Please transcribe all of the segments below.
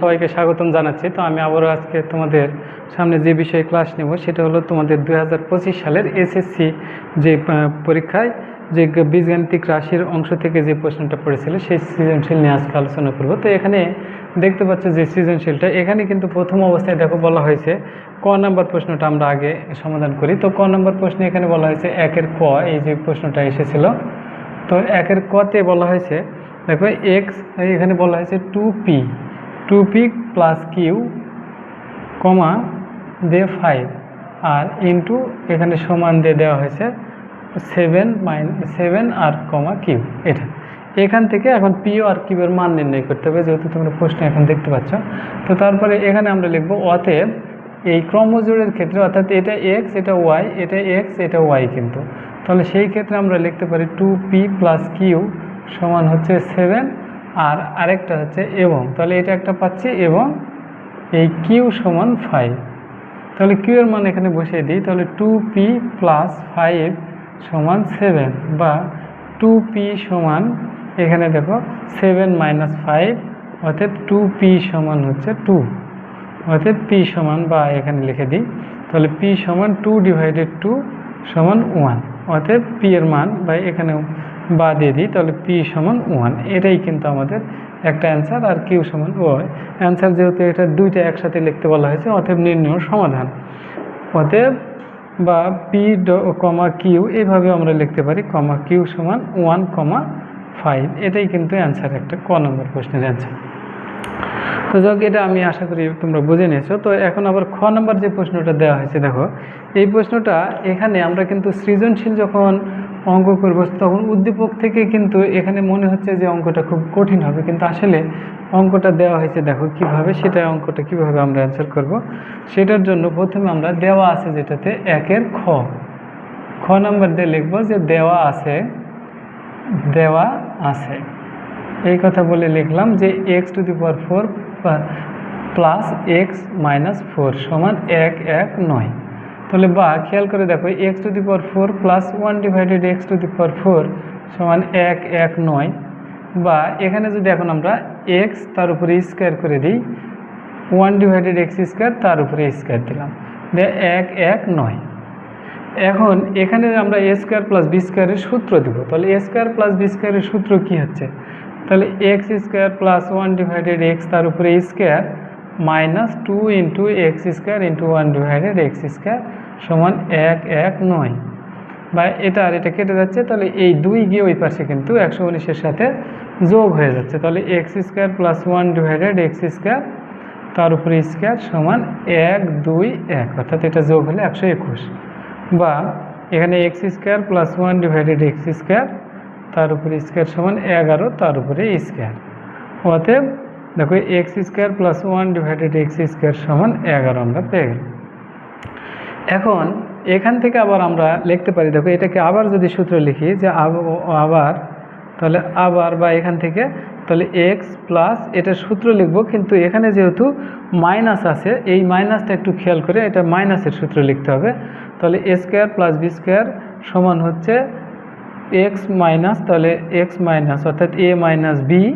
সবাইকে স্বাগতম জানাচ্ছি। তো আমি আবারও আজকে তোমাদের সামনে যে বিষয়ে ক্লাস নেব, সেটা হলো তোমাদের দু হাজার পঁচিশ সালের এসএসসি যে পরীক্ষায় যে বীজগাণিতিক রাশির অংশ থেকে যে প্রশ্নটা পড়েছিল, সেই সৃজনশীল নিয়ে আজকে আলোচনা করব। তো এখানে দেখতে পাচ্ছ যে সৃজনশীলটা, এখানে কিন্তু প্রথম অবস্থায় দেখো বলা হয়েছে, ক নাম্বার প্রশ্নটা আমরা আগে সমাধান করি। তো ক নাম্বার প্রশ্নে এখানে বলা হয়েছে একের ক, এই যে প্রশ্নটা এসেছিল। তো একের কতে বলা হয়েছে, দেখো এক্স এখানে বলা হয়েছে two p two p plus q comma দিয়ে ফাইভ আর ইন্টু এখানে সমান দিয়ে দেওয়া হয়েছে সেভেন মাইন সেভেন আর কমা কিউ। এটা। এখান থেকে এখন পিও আর কিউয়ের মান নির্ণয় করতে হবে, যেহেতু তোমরা প্রশ্ন এখন দেখতে পাচ্ছ। তো তারপরে এখানে আমরা লিখব অতএব এই ক্রমজোড়ের ক্ষেত্রে, অর্থাৎ এটা এক্স এটা ওয়াই এটা এক্স এটা ওয়াই কিন্তু। তাহলে সেই ক্ষেত্রে আমরা লিখতে পারি টু পি প্লাস কিউ সমান হচ্ছে সেভেন আর আরেকটা হচ্ছে এবং। তাহলে এটা একটা পাচ্ছি এবং এই কিউ সমান ফাইভ তাহলে কিউ এর মান এখানে বসিয়ে দিই। তাহলে টু পি প্লাস ফাইভ সমান সেভেন বা টু পি সমান এখানে দেখো সেভেন মাইনাস ফাইভ অর্থাৎ টু পি সমান হচ্ছে টু অর্থাৎ পি সমান বা এখানে লিখে দিই। তাহলে পি সমান টু ডিভাইডেড টু সমান ওয়ান অতএব পি এর মান বা এখানে বা দিয়ে দিই, তাহলে পি সমান ওয়ান এটাই কিন্তু আমাদের একটা অ্যান্সার আর কিউ সমান ও অ্যান্সার যেহেতু এটা দুইটা একসাথে লিখতে বলা হয়েছে, অতএব নির্ণয় সমাধান। অতএব বা পি কমা কিউ এইভাবে আমরা লিখতে পারি কমা কিউ সমান ওয়ান কমা ফাইভ এটাই কিন্তু অ্যান্সার একটা ক নম্বর প্রশ্নের অ্যান্সার তো যাক এটা আমি আশা করি তোমরা বুঝে নিয়েছো। তো এখন আবার খ নম্বর যে প্রশ্নটা দেওয়া হয়েছে, দেখো, এই প্রশ্নটা এখানে আমরা কিন্তু সৃজনশীল যখন অঙ্ক করব। তখন উদ্দীপক থেকে কিন্তু এখানে মনে হচ্ছে যে অঙ্কটা খুব কঠিন হবে। কিন্তু আসলে অঙ্কটা দেওয়া হয়েছে, দেখো কীভাবে সেটা অঙ্কটা কীভাবে আমরা অ্যান্সার করব। সেটার জন্য প্রথমে আমরা দেওয়া আছে যেটাতে একের খ। খ নাম্বার দিয়ে লিখব যে দেওয়া আছে দেওয়া আছে। এই কথা বলে লিখলাম যে x to the power four plus x minus four সমান এক এক, নয়। তাহলে বা, খেয়াল করে দেখো x to the power four plus one divided x to the power four সমান এক এক, নয়। বা, এখানে যদি এখন আমরা এক্স তার উপরে স্কোয়ার করে দিই ওয়ান ডিভাইডেড এক্স স্কোয়ার তার উপরে স্কোয়ার দিলাম। এক এক, নয়। এখন এখানে আমরা এ স্কোয়ার প্লাস বি স্কোয়ারের সূত্র দেব, তাহলে এ স্কোয়ার প্লাস বি স্কোয়ারের সূত্র কী হচ্ছে? তাহলে x square plus one divided x তার উপরে square minus two into x square into one divided x square সমান এক এক, নয়। বা এটা আর এটা কেটে যাচ্ছে, তাহলে এই দুই গিয়ে ওই পাশে কিন্তু একশো উনিশের সাথে যোগ হয়ে যাচ্ছে। তাহলে x square plus one divided x square, তার উপরে স্কোয়ার সমান এক, দুই, এক, অর্থাৎ এটা যোগ হলে একশো একুশ। বা এখানে x square plus one divided x square, তার উপরে স্কোয়ার সমান এগারো, তার উপরে স্কোয়ার। অতএব দেখো x square plus one divided x square সমান এগারো আমরা পেয়ে গেলাম। এখন, এখান থেকে আবার আমরা লিখতে পারি, দেখো, এটাকে আবার যদি সূত্র লিখি, যে আব- আবার, তাহলে আবার বা এখান থেকে, তাহলে এক্স প্লাস এটা সূত্র লিখব, কিন্তু এখানে যেহেতু মাইনাস আছে, এই মাইনাসটা একটু খেয়াল করে, এটা মাইনাসের সূত্র লিখতে হবে। তাহলে a square plus b square সমান হচ্ছে এক্স মাইনাস তাহলে এক্স মাইনাস অর্থাৎ a minus b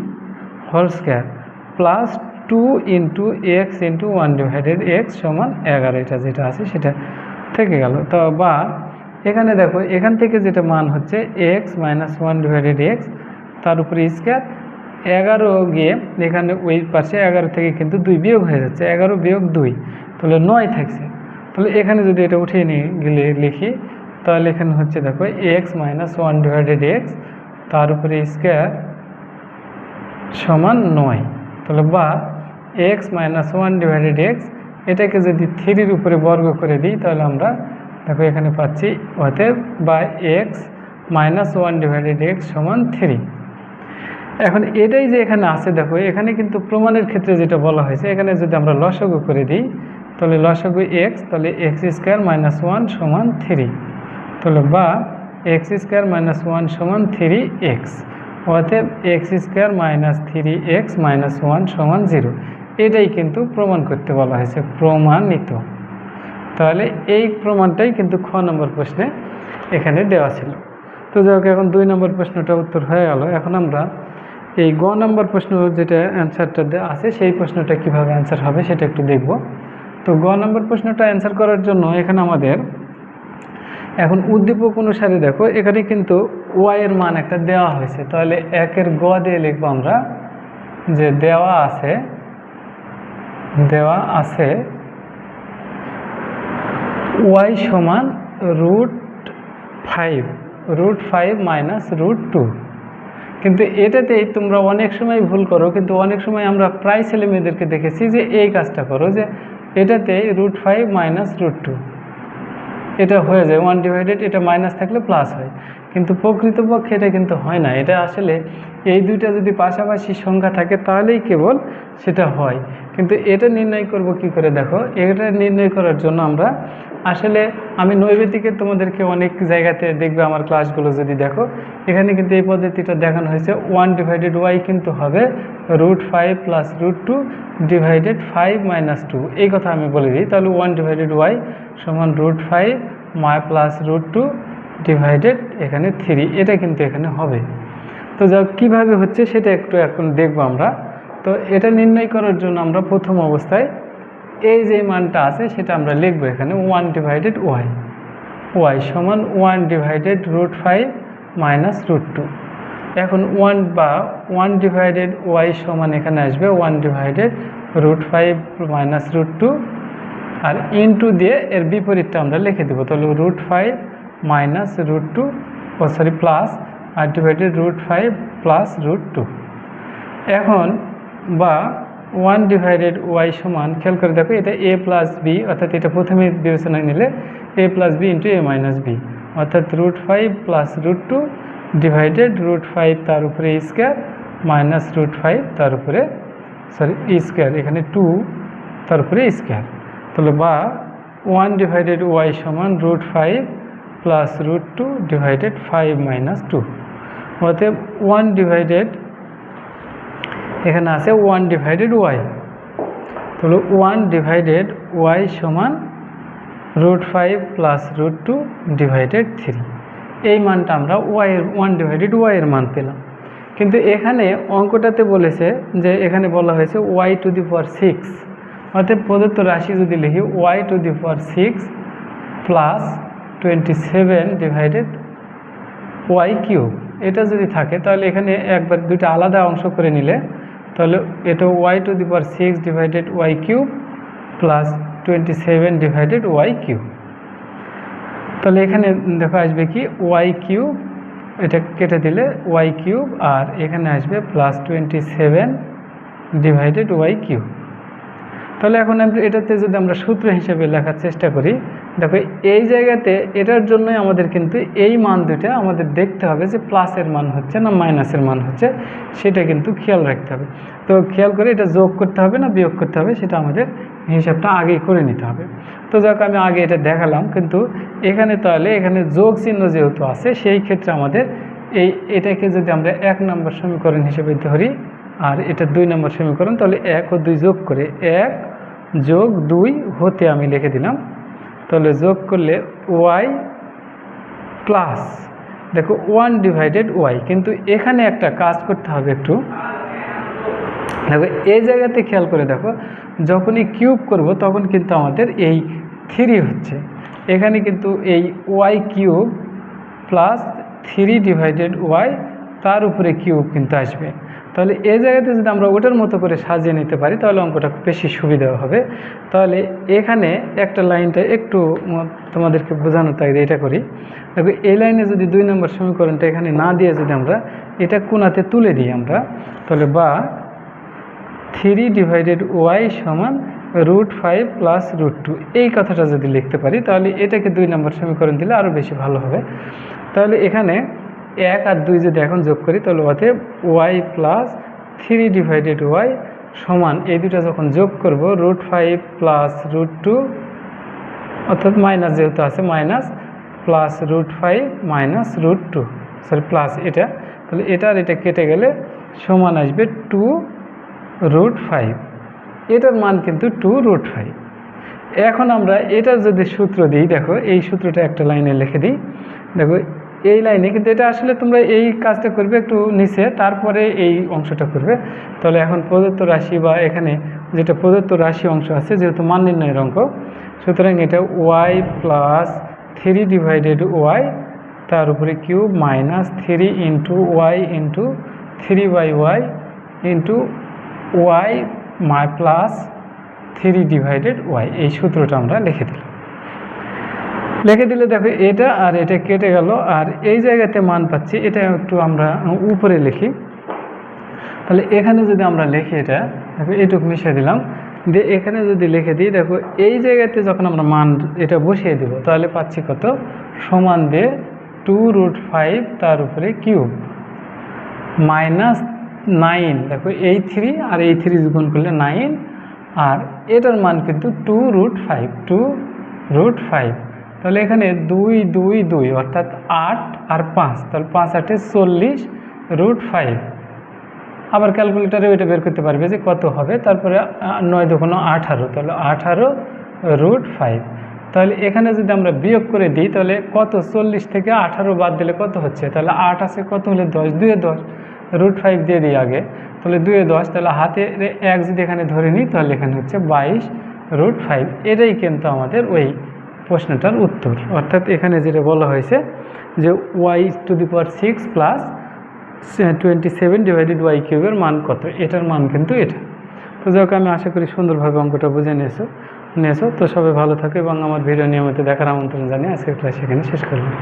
whole square plus two into x into one divided x সমান এগারো, এটা যেটা আছে সেটা থেকে গেল। তো বা এখানে দেখো, এখান থেকে যেটা মান হচ্ছে x minus one divided x তার উপরে স্কোয়ার এগারো গিয়ে এখানে ওই পাশে এগারো থেকে কিন্তু দুই বিয়োগ হয়ে যাচ্ছে, এগারো বিয়োগ দুই, তাহলে নয় থাকছে। তাহলে এখানে যদি এটা উঠিয়ে নিয়ে গেলে লিখি, তাহলে এখানে হচ্ছে দেখো x minus one divided x তার উপরে স্কোয়ার সমান নয়। তাহলে বা x minus one divided x এটাকে যদি থ্রির উপরে বর্গ করে দিই, তাহলে আমরা দেখো এখানে পাচ্ছি অতএব বা x minus one divided x সমান থ্রি এখন এটাই যে এখানে আছে, দেখো, এখানে কিন্তু প্রমাণের ক্ষেত্রে যেটা বলা হয়েছে, এখানে যদি আমরা লসাগু করে দিই, তাহলে লসাগু এক্স তাহলে এক্স স্কোয়ার মাইনাস ওয়ান সমান থ্রি তাহলে বা এক্স স্কোয়ার মাইনাস ওয়ান সমান থ্রি এক্স অতএব x square minus three x minus one সমান জিরো এটাই কিন্তু প্রমাণ করতে বলা হয়েছে, প্রমাণিত। তাহলে এই প্রমাণটাই কিন্তু খ নম্বর প্রশ্নে এখানে দেওয়া ছিল। তো যাই হোক, এখন দুই নম্বর প্রশ্নটা উত্তর হয়ে গেল। এখন আমরা এই গ নম্বর প্রশ্ন যেটা অ্যান্সারটা আছে, সেই প্রশ্নটা কীভাবে অ্যান্সার হবে সেটা একটু দেখব। তো গ নম্বর প্রশ্নটা অ্যান্সার করার জন্য এখানে আমাদের এখন উদ্দীপক অনুসারে দেখো, এখানে কিন্তু ওয়াইয়ের মান একটা দেওয়া হয়েছে। তাহলে একের গ দিয়ে লিখব আমরা যে দেওয়া আছে দেওয়া আছে ওয়াই সমান root five root five minus root two কিন্তু এটাতেই তোমরা অনেক সময় ভুল করো, কিন্তু অনেক সময় আমরা প্রায় ছেলে মেয়েদেরকে দেখেছি যে এই কাজটা করো যে এটাতে root five minus root two এটা হয়ে যায়। ওয়ান ডিভাইডেড এটা মাইনাস থাকলে প্লাস হয়। কিন্তু প্রকৃতপক্ষে এটা কিন্তু হয় না। এটা আসলে এই দুইটা যদি পাশাপাশি সংখ্যা থাকে তাহলেই কেবল সেটা হয়। কিন্তু এটা নির্ণয় করব কি করে দেখো? এটা নির্ণয় করার জন্য আমরা আসলে আমি নৈবেদিকে তোমাদেরকে অনেক জায়গাতে দেখবে আমার ক্লাসগুলো যদি দেখো, এখানে কিন্তু এই পদ্ধতিটা দেখানো হয়েছে। ওয়ান ডিভাইডেড ওয়াই কিন্তু হবে root five plus root two divided five minus two এই কথা আমি বলে দিই, তাহলে ওয়ান ডিভাইডেড ওয়াই সমান রুট ফাইভ মাই প্লাস রুট টু ডিভাইডেড এখানে থ্রি এটা কিন্তু এখানে হবে। তো যা কীভাবে হচ্ছে সেটা একটু এখন দেখব আমরা। তো এটা নির্ণয় করার জন্য আমরা প্রথম অবস্থায় এই যে মানটা আছে, সেটা আমরা লিখব এখানে ওয়ান ডিভাইডেড ওয়াই ওয়াই সমান one divided root five minus root two এখন ওয়ান বা ওয়ান ডিভাইডেড ওয়াই সমান এখানে আসবে one divided root five minus root two আর ইনটু দিয়ে এর বিপরীতটা আমরা লিখে দেবো, তাহলে root five minus root two ও সরি প্লাস আর divided root five plus root two এখন বা ওয়ান ডিভাইডেড ওয়াই সমান, খেয়াল করে দেখো, এটা এ প্লাস বি অর্থাৎ এটা প্রথমে বিবেচনায় নিলে a plus b into a minus b অর্থাৎ root five plus root two divided root five তার উপরে স্কোয়ার মাইনাস রুট ফাইভ তার উপরে সরি স্কোয়ার এখানে টু তার উপরে স্কোয়ার তাহলে বা ওয়ান ডিভাইডেড ওয়াই সমান root five plus root two divided five minus two অতএব ওয়ান ডিভাইডেড এখানে আছে ওয়ান ডিভাইডেড ওয়াই তাহলে ওয়ান ডিভাইডেড ওয়াই সমান root five plus root two divided three এই মানটা আমরা ওয়াইয়ের ওয়ান ডিভাইডেড ওয়াইয়ের মান পেলাম। কিন্তু এখানে অঙ্কটাতে বলেছে যে এখানে বলা হয়েছে y to the power six অর্থাৎ প্রদত্ত রাশি যদি লিখি y to the power six plus twenty seven divided y cube এটা যদি থাকে, তাহলে এখানে একবার দুইটা আলাদা অংশ করে নিলে তাহলে এটা y to the power six divided y cube plus twenty seven divided y cube তাহলে এখানে দেখো আসবে কি ওয়াই কিউব এটা কেটে দিলে ওয়াই কিউব আর এখানে আসবে plus twenty seven divided y cube তাহলে এখন এটাতে যদি আমরা সূত্র হিসেবে লেখার চেষ্টা করি, দেখো এই জায়গাতে এটার জন্যই আমাদের কিন্তু এই মান দুটা আমাদের দেখতে হবে যে প্লাসের মান হচ্ছে না মাইনাসের মান হচ্ছে, সেটা কিন্তু খেয়াল রাখতে হবে। তো খেয়াল করে এটা যোগ করতে হবে না বিয়োগ করতে হবে, সেটা আমাদের হিসাবটা আগেই করে নিতে হবে। তো যাক, আমি আগে এটা দেখালাম, কিন্তু এখানে তাহলে এখানে যোগ চিহ্ন যেহেতু আছে, সেই ক্ষেত্রে আমাদের এই এটাকে যদি আমরা এক নম্বর সমীকরণ হিসেবে ধরি, আর এটা দুই নম্বর সমীকরণ, তাহলে এক ও দুই যোগ করে এক যোগ দুই হতে আমি লিখে দিলাম। তাহলে যোগ করলে ওয়াই প্লাস, দেখো ওয়ান ডিভাইডেড ওয়াই, কিন্তু এখানে একটা কাজ করতে হবে একটু। দেখো, এই জায়গাতে খেয়াল করে দেখো, যখনই কিউব করব তখন কিন্তু আমাদের এই থ্রি হচ্ছে। এখানে কিন্তু এই y cube plus three divided y, তার উপরে কিউব কিন্তু আসবে। তাহলে এই জায়গাতে যদি আমরা ওটার মতো করে সাজিয়ে নিতে পারি, তাহলে অঙ্কটা বেশি সুবিধা হবে। তাহলে এখানে একটা লাইনটা একটু তোমাদেরকে বোঝানোর তাই এটা করি। দেখো, এই লাইনে যদি দুই নম্বর সমীকরণটা এখানে না দিয়ে যদি আমরা এটা কোনাতে তুলে দিই আমরা, তাহলে বা থ্রি ডিভাইডেড ওয়াই সমান root five plus root two এই কথাটা যদি লিখতে পারি, তাহলে এটাকে দুই নম্বর সমীকরণ দিলে আরও বেশি ভালো হবে। তাহলে এখানে এক আর দুই যদি এখন যোগ করি, তাহলে অতএব y plus three divided y সমান, এই দুটো যখন যোগ করব root five plus root two অর্থাৎ মাইনাস যেহেতু আছে minus plus root five minus root two sorry plus এটা, তাহলে এটা আর এটা কেটে গেলে সমান আসবে টু রুট ফাইভ এটার মান কিন্তু টু রুট ফাইভ এখন আমরা এটার যদি সূত্র দিই, দেখো, এই সূত্রটা একটা লাইনে লিখে দিই, দেখো এই লাইনে, কিন্তু এটা আসলে তোমরা এই কাজটা করবে একটু নিচে, তারপরে এই অংশটা করবে। তাহলে এখন প্রদত্ত রাশি বা এখানে যেটা প্রদত্ত রাশি অংশ আছে, যেহেতু মান নির্ণয়ের অঙ্ক, সুতরাং এটা y plus three divided y তার উপরে cube minus three into y into three by y into y my plus three divided y এই সূত্রটা আমরা লিখে দিলাম। লিখে দিলে দেখো এটা আর এটা কেটে গেল। আর এই জায়গাতে মান পাচ্ছি, এটা একটু আমরা উপরে লিখি। তাহলে এখানে যদি আমরা লিখি এটা, দেখো এইটুকু মিশিয়ে দিলাম। দিয়ে এখানে যদি লিখে দিই, দেখো এই জায়গাতে যখন আমরা মান এটা বসিয়ে দিব, তাহলে পাচ্ছি কত? সমান দিয়ে টু রুট ফাইভ তার উপরে কিউব। মাইনাস নাইন দেখো এই থ্রি আর এই থ্রি গুণ করলে নাইন আর এটার মান কিন্তু two root five two root five তাহলে এখানে দুই দুই দুই, অর্থাৎ আট আর পাঁচ, তাহলে পাঁচ, আটে চল্লিশ রুট ফাইভ। আবার ক্যালকুলেটারে ওইটা বের করতে পারবে যে কত হবে, তারপরে নয় দুগুণ আঠারো, তাহলে আঠারো রুট ফাইভ। তাহলে এখানে যদি আমরা বিয়োগ করে দিই, তাহলে কত চল্লিশ থেকে আঠারো বাদ দিলে কত হচ্ছে? তাহলে আট আছে, কত হলে দশ? দুয়ে দশ, রুট ফাইভ দিয়ে দিই আগে। তাহলে দুয়ে দশ, তাহলে হাতে এক যদি এখানে ধরে নিই, তাহলে এখানে হচ্ছে বাইশ রুট ফাইভ। এটাই কিন্তু আমাদের ওই প্রশ্নটার উত্তর। অর্থাৎ এখানে যেটা বলা হয়েছে যে y to the power six plus twenty seven divided y কিউবের মান কত? এটার মান কিন্তু এটা। তো যাক আমি আশা করি সুন্দরভাবে অঙ্কটা বুঝে নিয়েছো নিয়েছো। তো সবাই ভালো থাকে এবং আমার ভিডিও নিয়মিত দেখার আমন্ত্রণ জানিয়ে আজকের ক্লাস এখানে শেষ করলাম।